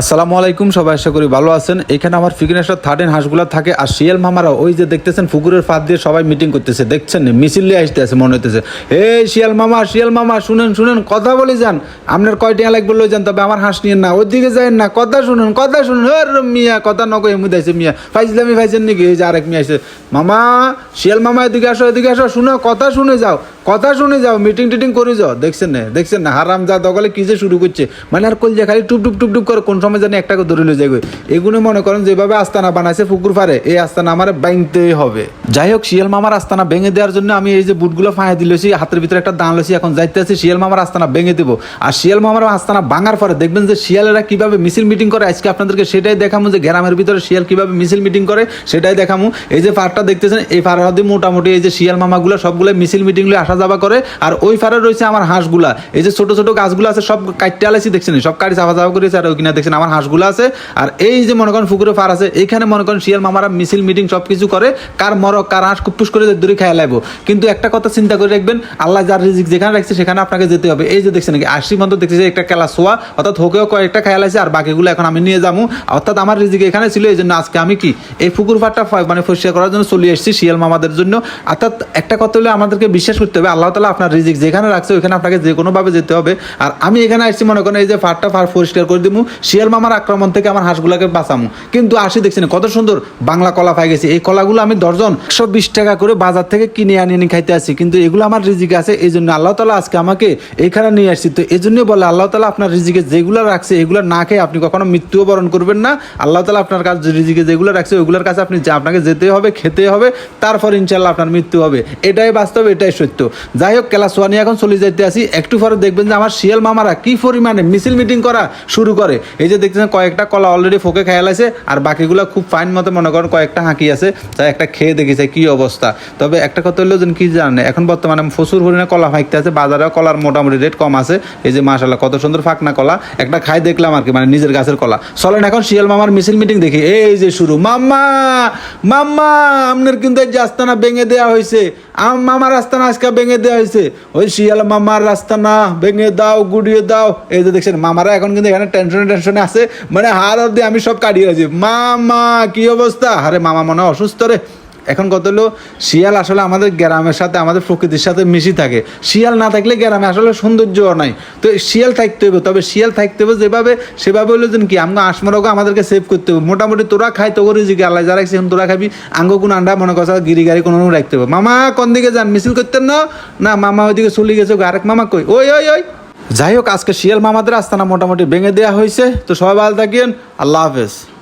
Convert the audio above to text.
আসসালামু আলাইকুম, সবাই আশা করি ভালো আছেন। এখানে আমার ফিগনেশার থার্টিন হাঁসগুলা থাকে আর শিয়াল মামারা ওই যে দেখতেছেন পুকুরের ফাঁদ দিয়ে সবাই মিটিং করতেছে। দেখছেন, মিছিল নিয়ে আসতে আছে, মনে হইতেছে। এই শিয়াল মামা শিয়াল মামা, শুনেন শুনেন, কথা বলে যান। আপনার কয় টাকা লাগবে লই যান, তবে আমার হাঁস নিয়েন না। ওইদিকে যায়েন না, কথা শুনুন কথা শুনুন। মিয়া, কথা নকই এমনি আছে মিয়া। ফাইজলামি ফাইছেন নাকি? এই যে আরেক মিয়া আছে মামা, শিয়াল মামা, এদিকে আসো এদিকে আসো, শুনো, কথা শুনে যাও। কথা শুনে যাও মিটিং টিটিং করে যাও, দেখছেন না দেখছেন না, হারাম যা দগলে কি যে শুরু করছে? মানে আর কলজা খালি টুপ টুপ টুপ টুপ করে কোন সময় জানি একটাকে ধরে লয়ে যাবে এগুলো মনে করেন যেভাবে আস্তানা বানাইছে পুকুর পারে এই আস্তানা আমার বাইনতেই হবে। যাই হোক, শিয়াল মামার আস্তানা ভেঙে দেওয়ার জন্য আমি এই যে বুটগুলো ফাঁয়ে দিলেছি হাতের ভিতরে একটা দান লেছি এখন যাইতে আছি, শিয়াল মামার আস্তানা ভেঙে দেবো। আর শিয়াল মামার আস্তানা ভাঙার পরে দেখবেন যে শিয়ালেরা কীভাবে মিছিল মিটিং করে, আজকে আপনাদেরকে সেটাই দেখামু যে গ্রামের ভিতরে শিয়াল কীভাবে মিছিল মিটিং করে, সেটাই দেখামু। এই যে ফারটা দেখতেছেন, এই হাতে মোটামুটি এই যে শিয়াল মামাগুলো সবগুলো মিছিল মিটিংগুলো আসা যাওয়া করে, আর ওই ফারে রয়েছে আমার হাঁসগুলা। এই যে ছোট ছোট গাছগুলো আছে, সব কাটতে আলাইছি, দেখছেন সব কাটি চাপা চাপা করেছে আর ওইখানে দেখছেন আমার হাঁসগুলো আছে। আর এই যে মনে করেন পুকুরে ফার আছে, এইখানে মনে করেন শিয়াল মামারা মিছিল, মিটিং সব কিছু করে, কার মরক, কার হাঁস কুটুস করে দূরে খেয়ে লাগবো কিন্তু একটা কথা চিন্তা করে রাখবেন, আল্লাহ যার রিজিক যেখানে রাখছে, সেখানে আপনাকে যেতে হবে। এই যে দেখছেন আশি মতো দেখতেছি একটা কেলা সোয়া, অর্থাৎ হোকেও কয়েকটা খেয়াল আছে আর বাকিগুলো এখন আমি নিয়ে যাব। অর্থাৎ আমার রিজিক এখানে ছিল, এই জন্য আজকে আমি কি, এই পুকুর ফাটটা মানে পরিষ্কার করার জন্য চলে এসেছি শিয়াল মামাদের জন্য। অর্থাৎ একটা কথা হলে, আমাদেরকে বিশ্বাস করতে হবে আল্লাহ তালা আপনার রিজিক যেখানে রাখছে, ওইখানে আপনাকে যে কোনোভাবে যেতে হবে। আর আমি এখানে আসছি মনে করেন, এই যে ফাটটা ফার পরিষ্কার করে দিব শিয়াল মামার আক্রমণ থেকে আমার হাঁসগুলোকে বাঁচামু। কিন্তু আসি দেখছেন, কত সুন্দর বাংলা কলা পাই গেছে। এই কলাগুলো আমি দর্জন একশো বিশ টাকা করে বাজার থেকে কিনে আনি এনে খাইতে আসি। কিন্তু এগুলো আমার রিজিকে আছে এই জন্য আল্লাহ তালা আজকে আমাকে এখানে নিয়ে আসছি। তো এই জন্যই বলে আল্লাহ তালা আপনার রিজিকে যেগুলো রাখছে, এগুলো না খেয়ে আপনি কখনো মৃত্যুও বরণ করবেন না। আল্লাহ তালা আপনার কাছে রিজিকে যেগুলো রাখছে ওইগুলোর কাছে আপনি আপনাকে যেতে হবে, খেতে হবে, তারপর ইনশাল্লাহ আপনার মৃত্যু হবে। এটাই বাস্তব, এটাই সত্য। যাই হোক কেলা সোয়ানি এখন চলে যাইতে আসি। একটু পরে দেখবেন যে আমার শিয়াল মামারা কি পরিমাণে মিছিল মিটিং করা শুরু করে। এই যে দেখতেছেন, কয়েকটা কলা অলরেডি ফোকে খেয়াল আছে আর বাকিগুলো খুব ফাইন মতো মনে করেন কয়েকটা হাঁকি আছে তাই একটা খেয়ে দেখেছে কি অবস্থা। তবে একটা কথা হলো যেন কি জানে, এখন বর্তমানে প্রচুর পরিমাণে কলা ফাঁকতে আছে বাজারে কলার মোটামুটি রেট কম আছে। এই যে মাসাল্লাহ কত সুন্দর ফাঁকনা কলা। একটা খাই দেখলাম আর কি মানে নিজের গাছের কলা। চলেন এখন শিয়াল মামার মিছিল মিটিং দেখি। এই যে শুরু। মাম্মা মাম্মা আপনার কিন্তু এই যে আস্তানা ভেঙে দেওয়া হয়েছে মামার না আজকে ভেঙে দেওয়া হয়েছে। ওই শিয়াল মামার রাস্তা না, ভেঙে দাও, গুড়িয়ে দাও। এই যে দেখছেন, মামারা এখন কিন্তু এখানে টেনশনে টেনশনে আছে। মানে হার অব্দি আমি সব কাটিয়ে আছি। মামা, কি অবস্থা? আরে মামা মনে অসুস্থ রে। এখন কত হলো, শিয়াল আসলে আমাদের গ্রামের সাথে, আমাদের প্রকৃতির সাথে মিশি থাকে। শিয়াল না থাকলে গ্রামে আসলে সৌন্দর্য নাই। তো শিয়াল থাকতে হবে, তবে শিয়াল থাকতে হবে যেভাবে, সেভাবে হলো যেন কি আমরা আসমরকে আমাদেরকে সেভ করতে হবে। মোটামুটি তোরা খাই তো করে জিকে আল্লাহ যারা এখন তোরা খাবি, আঙ্গ কোন আন্ডা, মনে করছে গিরি গাড়ি কোনো রাখতে হবে। মামা, কোন দিকে যান? মিছিল করতেন না? না, মামা ওইদিকে চলে গেছে আরেক মামা কই? ওই ওই ওই। যাই হোক, আজকে শিয়াল মামাদের আস্তানা মোটামুটি ভেঙে দেওয়া হয়েছে। তো সবাই ভালো থাকেন, আল্লাহ হাফেজ।